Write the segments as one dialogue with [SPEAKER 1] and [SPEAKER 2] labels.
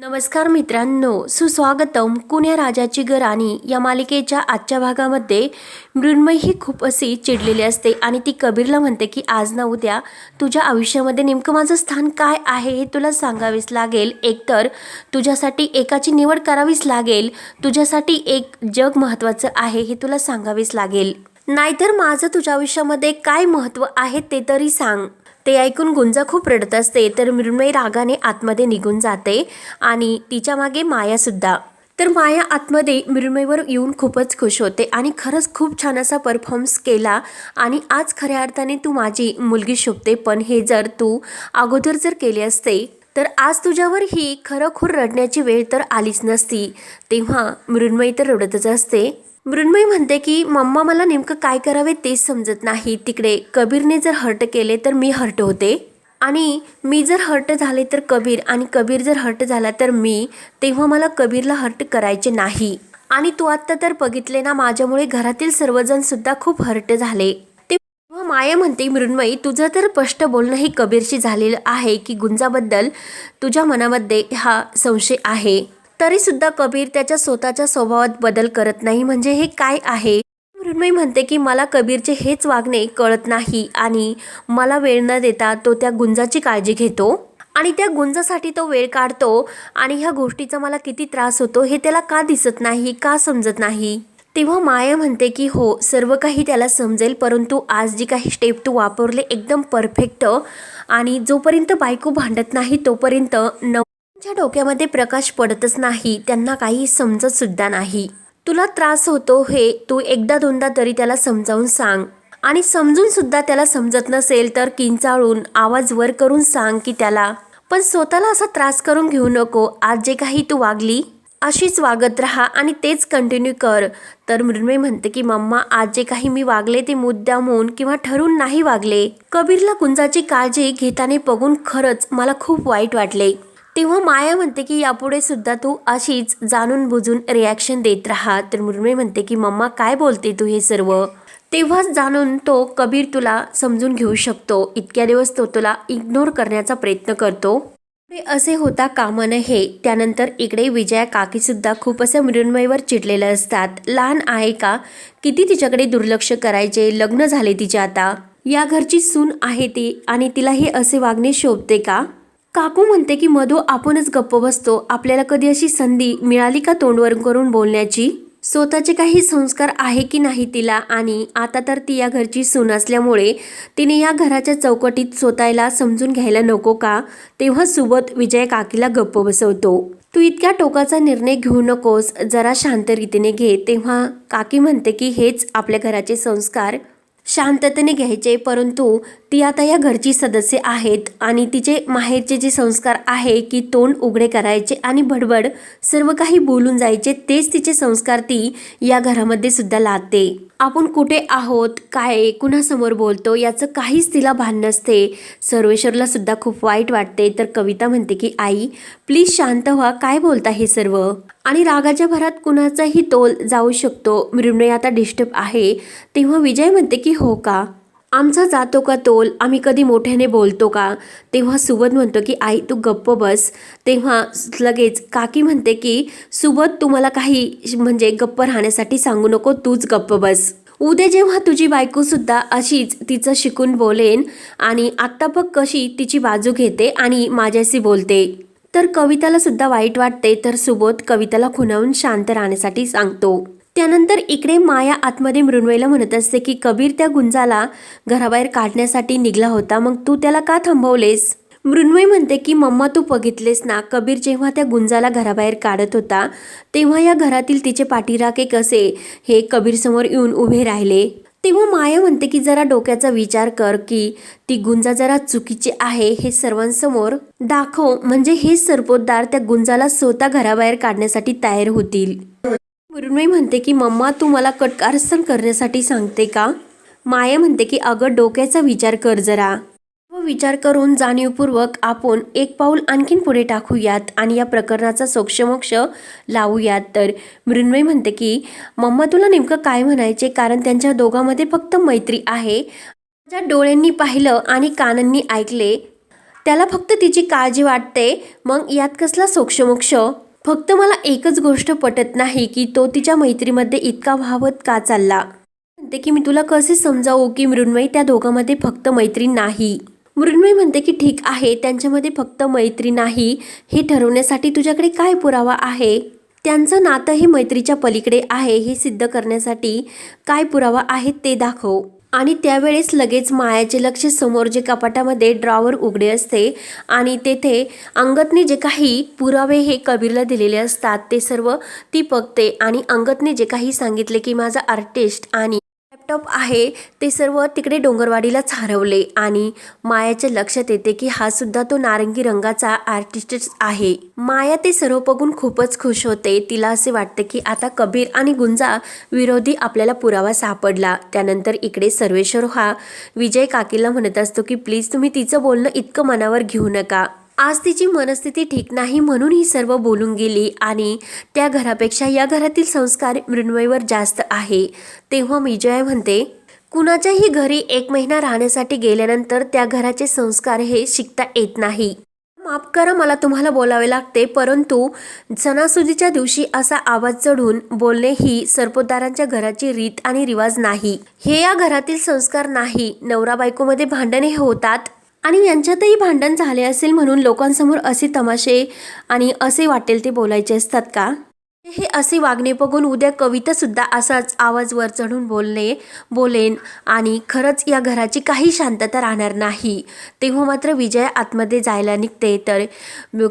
[SPEAKER 1] नमस्कार मित्रांनो सुस्वागतम कुण्या राजाची गराणी या मालिकेच्या आजच्या भागामध्ये मृण्मयी ही खूप अशी चिडलेली असते आणि ती कबीरला म्हणते की आज ना उद्या तुझ्या आयुष्यामध्ये नेमकं माझं स्थान काय आहे हे तुला सांगावेच लागेल. एकतर तुझ्यासाठी एकाची निवड करावीच लागेल. तुझ्यासाठी एक जग महत्त्वाचं आहे हे तुला सांगावेच लागेल. नाहीतर माझं तुझ्या आयुष्यामध्ये काय महत्त्व आहे ते तरी सांग. ते ऐकून गुंजा खूप रडत असते. तर मृण्मयी रागाने आतमध्ये निघून जाते आणि तिच्यामागे मायासुद्धा तर माया आतमध्ये मृण्मयीवर येऊन खूपच खुश होते आणि खरंच खूप छान असा परफॉर्म्स केला आणि आज खऱ्या अर्थाने तू माझी मुलगी शोभते. पण हे जर तू अगोदर जर केले असते तर आज तुझ्यावर ही खरोखर रडण्याची वेळ तर आलीच नसती. तेव्हा मृण्मयी तर रडतच असते. मृण्मयी म्हणते की मम्मा मला नेमकं काय करावे तेच समजत नाही. तिकडे कबीरने जर हर्ट केले तर मी हर्ट होते. आणि मी जर हर्ट झाले तर कबीर आणि कबीर जर हर्ट झाला तर मी तेव्हा मला कबीरला हर्ट करायचे नाही. आणि तू आत्ता तर बघितले ना माझ्यामुळे घरातील सर्वजण सुद्धा खूप हर्ट झाले. तेव्हा माया म्हणते मृण्मयी तुझं तर स्पष्ट बोलणं हे कबीरशी झालेलं आहे की गुंजाबद्दल तुझ्या मनामध्ये हा संशय आहे. तरी सुद्धा कबीर त्याच्या स्वतःच्या स्वभावात बदल करत नाही. म्हणजे हे काय आहे? मृण्मयी म्हणते की मला कबीरचे हेच वागणे कळत नाही आणि मला वेळ न देता तो त्या गुंजाची काळजी घेतो आणि त्या गुंजासाठी तो वेळ काढतो आणि ह्या गोष्टीचा मला किती त्रास होतो हे त्याला का दिसत नाही का समजत नाही? तेव्हा माया म्हणते की हो सर्व काही त्याला समजेल परंतु आज जी काही स्टेप तू वापरले एकदम परफेक्ट आणि जोपर्यंत बायको भांडत नाही तोपर्यंत न ज्या डोक्यामध्ये प्रकाश पडतच नाही त्यांना काही समजत सुद्धा नाही. तुला त्रास होतो हे तू एकदा दोनदा तरी त्याला समजावून सांग. आणि समजून सुद्धा त्याला समजत नसेल तर किंचाळून आवाज वर करून सांग की त्याला पण स्वतःला असा त्रास करून घेऊ नको आज जे काही तू वागली अशीच वागत राहा आणि तेच कंटिन्यू कर. तर मृण्मय म्हणते की मम्मा आज जे काही मी वागले ते मुद्दामून किंवा ठरून नाही वागले. कबीरला कुंजाची काळजी घेताना बघून खरंच मला खूप वाईट वाटले. तेव्हा माया म्हणते की यापुढे सुद्धा तू अशीच जाणून बुजून रिॲक्शन देत राहा. तर मुर्मे म्हणते की मम्मा काय बोलते तू हे सर्व? तेव्हाच जाणून तो कबीर तुला समजून घेऊ शकतो. इतक्या दिवस तो तुला इग्नोर करण्याचा प्रयत्न करतो. असे होता कामा हे. त्यानंतर इकडे विजया काकीसुद्धा खूप असं मृण्मयीवर चिडलेल्या असतात. लहान आहे का? किती तिच्याकडे दुर्लक्ष करायचे? लग्न झाले तिचे आता. या घरची सून आहे ती आणि तिला हे असे वागणे शोभते का? काकू म्हणते की मधू आपणच गप्प बसतो. आपल्याला कधी अशी संधी मिळाली का तोंडवर करून बोलण्याची? स्वतःचे काही संस्कार आहे की नाही तिला? आणि आता तर ती या घरची सून असल्यामुळे तिने या घराच्या चौकटीत स्वतःला समजून घ्यायला नको का? तेव्हा सोबत विजय काकीला गप्प बसवतो. तू इतक्या टोकाचा निर्णय घेऊ नकोस. जरा शांत रीतीने घे. तेव्हा काकी म्हणते की हेच आपल्या घराचे संस्कार शांततेने घ्यायचे परंतु ती आता या घरची सदस्य आहेत आणि तिचे माहेरचे जे संस्कार आहे की तोंड उघडे करायचे आणि भडबड सर्व काही बोलून जायचे तेच तिचे संस्कार ती या घरामध्ये सुद्धा लादते. आपण कुठे आहोत काय कुणासमोर बोलतो याचं काहीच तिला भान नसते. सर्वेश्वरला सुद्धा खूप वाईट वाटते. तर कविता म्हणते की आई प्लीज शांत व्हा. काय बोलता हे सर्व? आणि रागाच्या भरात कुणाचाही तोल जाऊ शकतो. मृण्मयी आता डिस्टर्ब आहे. तेव्हा विजय म्हणते की हो का? आमचा जातो का तोल? आम्ही कधी मोठ्याने बोलतो का? तेव्हा सुबोध म्हणतो की आई तू गप्प बस. तेव्हा लगेच काकी म्हणते की सुबोध तुम्हाला काही म्हणजे गप्प राहण्यासाठी सांगू नको तूच गप्प बस. उद्या जेव्हा तुझी बायकोसुद्धा अशीच तिचं शिकून बोलेन आणि आत्ता बघ कशी तिची बाजू घेते आणि माझ्याशी बोलते. तर कविताला सुद्धा वाईट वाटते तर सुबोध कविताला खुणावून शांत राहण्यासाठी सांगतो. त्यानंतर इकडे माया आतमध्ये मृण्मयीला म्हणत असते की कबीर त्या गुंजाला घराबाहेर काढण्यासाठी निघला होता. मग तू त्याला का थांबवलेस? मृण्मय म्हणते की मम्मा तू बघितलेस ना कबीर जेव्हा त्या गुंजाला घराबाहेर काढत होता तेव्हा या घरातील तिचे पाठीराखे कसे हे कबीर समोर येऊन उभे राहिले. तेव्हा माया म्हणते की जरा डोक्याचा विचार कर की ती गुंजा जरा चुकीची आहे हे सर्वांसमोर दाखव. म्हणजे हे सर्पोद्दार त्या गुंजाला स्वतः घराबाहेर काढण्यासाठी तयार होतील. मृण्मयी म्हणते की मम्मा तू मला कटकारस्थान करण्यासाठी सांगते का? माया म्हणते की अगं डोक्याचा विचार कर जरा. व विचार करून जाणीवपूर्वक आपण एक पाऊल आणखीन पुढे टाकूयात आणि या प्रकरणाचा सोक्षमोक्ष लावूयात. तर मृण्मयी म्हणते की मम्मा तुला नेमकं काय म्हणायचे? कारण त्यांच्या दोघांमध्ये फक्त मैत्री आहे. ज्या डोळ्यांनी पाहिलं आणि कानांनी ऐकले. त्याला फक्त तिची काळजी वाटते. मग यात कसला सोक्षमोक्ष? फक्त मला एकच गोष्ट पटत नाही की तो तिच्या मैत्रीमध्ये इतका व्हावत का चालला? म्हणते की मी तुला कसे समजावू की मृण्मयी त्या दोघांमध्ये फक्त मैत्री नाही? मृण्मयी म्हणते की ठीक आहे त्यांच्यामध्ये फक्त मैत्री नाही. हे ठरवण्यासाठी तुझ्याकडे काय पुरावा आहे? त्यांचं नातं हे मैत्रीच्या पलीकडे आहे हे सिद्ध करण्यासाठी काय पुरावा आहे ते दाखव. आणि त्यावेळेस लगेच मायाचे लक्ष समोर जे कपाटामध्ये ड्रॉवर उघडे असते आणि तेथे अंगतने जे काही पुरावे हे कबीरला दिलेले असतात ते सर्व ती बघते. आणि अंगतने जे काही सांगितले की माझा आर्टिस्ट आणि लॅपटॉप आहे ते सर्व तिकडे डोंगरवाडीलाच हरवले आणि मायाच्या लक्षात येते की हा सुद्धा तो नारंगी रंगाचा आर्टिस्टच आहे. माया ते सर्व बघून खूपच खुश होते. तिला असे वाटते की आता कबीर आणि गुंजा विरोधी आपल्याला पुरावा सापडला. त्यानंतर इकडे सर्वेश्वर हा विजय काकीला म्हणत असतो की प्लीज तुम्ही तिचं बोलणं इतकं मनावर घेऊ नका. आज तिची मनस्थिती ठीक नाही म्हणून ही सर्व बोलून गेली आणि त्या घरापेक्षा या घरातील संस्कार मृण्मयीवर जास्त आहे. तेव्हा विजया म्हणते कुणाच्याही घरी एक महिना राहण्यासाठी गेल्यानंतर त्या घराचे संस्कार हे शिकता येत नाही. माफ करा मला तुम्हाला बोलावे लागते परंतु सणासुदीच्या दिवशी असा आवाज चढून बोलणे ही सरपोतदारांच्या घराची रीत आणि रिवाज नाही. हे या घरातील संस्कार नाही. नवरा बायकोमध्ये भांडणे होतात. आणि यांच्यातही भांडण झाले असेल म्हणून लोकांसमोर असे तमाशे आणि असे वाटेल ते बोलायचे असतात का? हे असे वागणे बघून उद्या कवितासुद्धा असाच आवाज वर चढून बोलणे बोलेन आणि खरंच या घराची काही शांतता राहणार नाही. तेव्हा मात्र विजया आतमध्ये जायला निघते. तर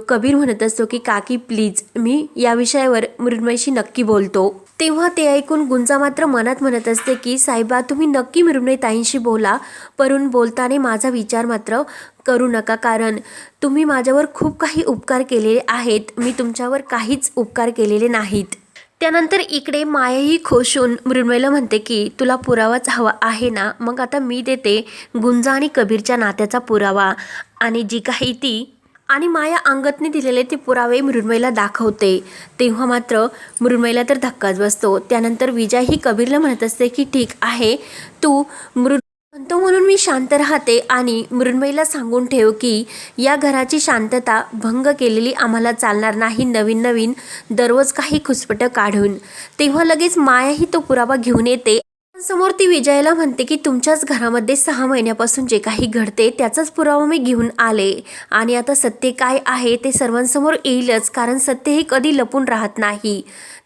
[SPEAKER 1] कबीर म्हणत असतो की काकी प्लीज मी या विषयावर मृण्मयशी नक्की बोलतो. तेव्हा ते ऐकून गुंजा मात्र मनात म्हणत असते की साहेबा तुम्ही नक्की मृण्मयी ताईंशी बोला. परून बोलताना माझा विचार मात्र करू नका. कारण तुम्ही माझ्यावर खूप काही उपकार केलेले आहेत. मी तुमच्यावर काहीच उपकार केलेले नाहीत. त्यानंतर इकडे मायाही खुश होऊन मृण्मयीला म्हणते की तुला पुरावाच हवा आहे ना? मग आता मी देते गुंजा आणि कबीरच्या नात्याचा पुरावा. आणि जी काही ती आणि माया अंगतने दिलेले ते पुरावे मृण्मयीला दाखवते. तेव्हा मात्र मृण्मयीला तर धक्काच बसतो. त्यानंतर विजय ही कबीरला म्हणत असते की ठीक आहे तू मृ म्हणतो म्हणून मी शांत राहते आणि मृण्मयीला सांगून ठेव की या घराची शांतता भंग केलेली आम्हाला चालणार नाही नवीन नवीन दररोज काही खुसपटं काढून. तेव्हा लगेच मायाही तो पुरावा घेऊन येते समोर ती विजयाला म्हणते की तुमच्याच घरामध्ये सहा महिन्यापासून जे काही घडते त्याचाच पुरावा मी घेऊन आले. आणि आता सत्य काय आहे ते सर्वांसमोर येईलच कारण सत्य हे कधी लपून राहत नाही.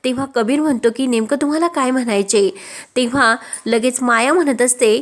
[SPEAKER 1] तेव्हा कबीर म्हणतो की नेमकं तुम्हाला काय म्हणायचे? तेव्हा लगेच माया म्हणत असते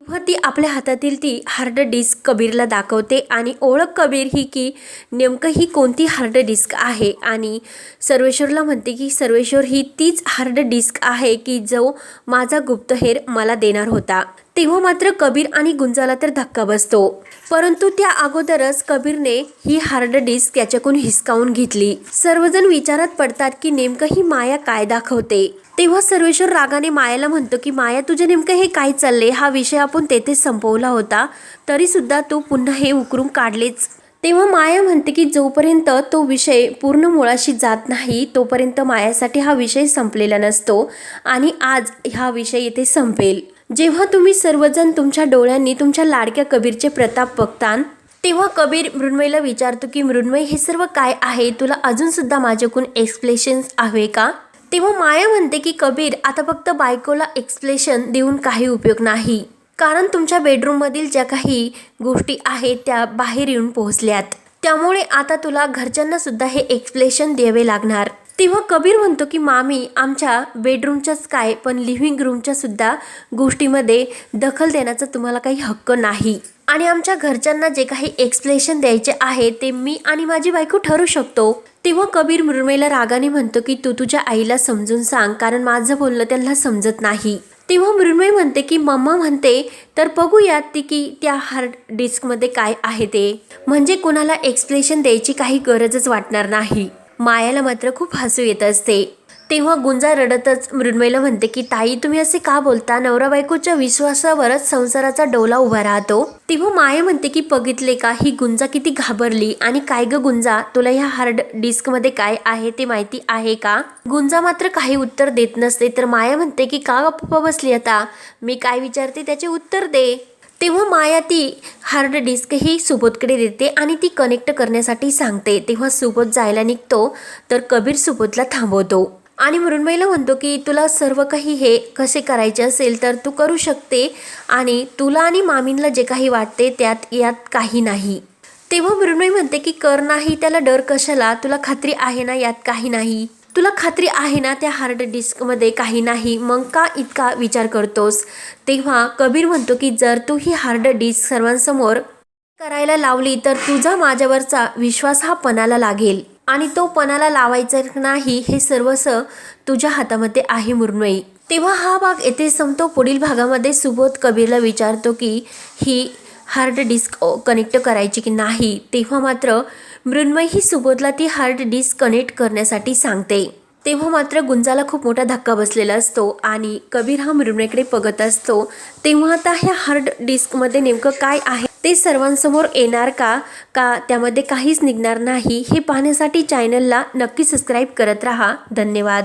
[SPEAKER 1] तेव्हा ती आपल्या हातातील ती हार्ड डिस्क कबीरला दाखवते आणि ओळख कबीर ही की नेमकं ही कोणती हार्ड डिस्क आहे? आणि सर्वेश्वरला म्हणते की सर्वेश्वर ही तीच हार्ड डिस्क आहे की जो माझा गुप्तहेर मला देणार होता. तेव्हा मात्र कबीर आणि गुंजाला तर धक्का बसतो. परंतु त्या अगोदरच कबीरने ही हार्ड डिस्क याच्याकडून हिसकावून घेतली. सर्वजण विचारात पडतात की नेमकं ही माया काय दाखवते? तेव्हा सर्वेश्वर रागाने मायाला म्हणतो की माया तुझे नेमकं हे काय चालले हा विषय आपण तेथे संपवला होता. तरी सुद्धा तू पुन्हा हे उकरून काढलेच. तेव्हा माया म्हणते की जोपर्यंत तो विषय पूर्ण मुळाशी जात नाही तोपर्यंत मायासाठी हा विषय संपलेला नसतो आणि आज हा विषय येथे संपेल. जेव्हा तुम्ही सर्वजण तुमच्या डोळ्यांनी तुमच्या लाडक्या कबीरचे प्रताप बघतान तेव्हा कबीर मृण्मयीला विचारतो की मृण्मय हे सर्व काय आहे? तुला अजून सुद्धा माझ्याकडून एक्सप्लेशन्स हवे का? तेव्हा माया म्हणते की कबीर आता फक्त बायकोला एक्सप्लेशन देऊन काही उपयोग नाही. कारण तुमच्या बेडरूममधील ज्या काही गोष्टी आहेत त्या बाहेर येऊन पोहोचल्यात. त्यामुळे आता तुला घरच्यांना सुद्धा हे एक्सप्लेशन द्यावे लागणार. तेव्हा कबीर म्हणतो की मामी आमच्या बेडरूमच्याच काय पण लिव्हिंग रूमच्या सुद्धा गोष्टीमध्ये दखल देण्याचा तुम्हाला काही हक्क नाही. आणि आमच्या घरच्यांना जे काही एक्सप्लेशन द्यायचे आहे ते मी आणि माझी बायको ठरू शकतो. तेव्हा कबीर मृमेला रागाने म्हणतो की तू तुझ्या आईला समजून सांग कारण माझं बोलणं त्यांना समजत नाही. तेव्हा मृण्मय म्हणते की मम्मा म्हणते तर बघूयात ती की त्या हार्ड डिस्कमध्ये काय आहे ते. म्हणजे कोणाला एक्सप्लेशन द्यायची काही गरजच वाटणार नाही. मायाला मात्र खूप हसू येत असते. तेव्हा गुंजा रडतच मृण्मयला म्हणते की ताई तुम्ही असे का बोलता? नवरा बायकोच्या विश्वासावरच संसाराचा डोला उभा राहतो. तेव्हा माया म्हणते की बघितले का? ही गुंजा किती घाबरली. आणि काय ग गुंजा? तुला ह्या हार्ड डिस्कमध्ये काय आहे ते माहिती आहे का? गुंजा मात्र काही उत्तर देत नसते. तर माया म्हणते की का गप्पा बसली आता? मी काय विचारते त्याचे उत्तर दे. तेव्हा माया ती हार्ड डिस्क ही सुबोधकडे देते आणि ती कनेक्ट करण्यासाठी सांगते. तेव्हा सुबोध जायला निघतो तर कबीर सुबोधला थांबवतो. आणि मृण्मयीला म्हणतो की तुला सर्व काही हे कसे करायचे असेल तर तू करू शकते आणि तुला आणि मामींला जे काही वाटते त्यात यात काही नाही. तेव्हा मृण्मयी म्हणते की कर नाही त्याला डर कशाला? तुला खात्री आहे ना यात काही नाही? तुला खात्री आहे ना त्या हार्ड डिस्कमध्ये काही नाही? मग का इतका विचार करतोस? तेव्हा कबीर म्हणतो की जर तू ही हार्ड डिस्क सर्वांसमोर करायला लावली तर तुझा माझ्यावरचा विश्वास हा पणाला लागेल. आणि तो पणाला लावायचा नाही हे सर्वसं तुझ्या हातामध्ये आहे मृण्मयी तेव्हा हा भाग येथे संपतो. पुढील भागामध्ये सुबोध कबीरला विचारतो की ही हार्ड डिस्क कनेक्ट करायची की नाही? तेव्हा मात्र मृण्मय ही सुबोधला ती हार्ड डिस्क कनेक्ट करण्यासाठी सांगते. तेव्हा मात्र गुंजाला खूप मोठा धक्का बसलेला असतो आणि कबीर हा मृण्मयकडे बघत असतो. तेव्हा आता ह्या हार्ड डिस्कमध्ये नेमकं काय आहे? ते सर्वांसमोर येणार का? का त्यामध्ये काहीच निघणार नाही? हे पाहण्यासाठी चॅनलला नक्की सबस्क्राईब करत राहा. धन्यवाद.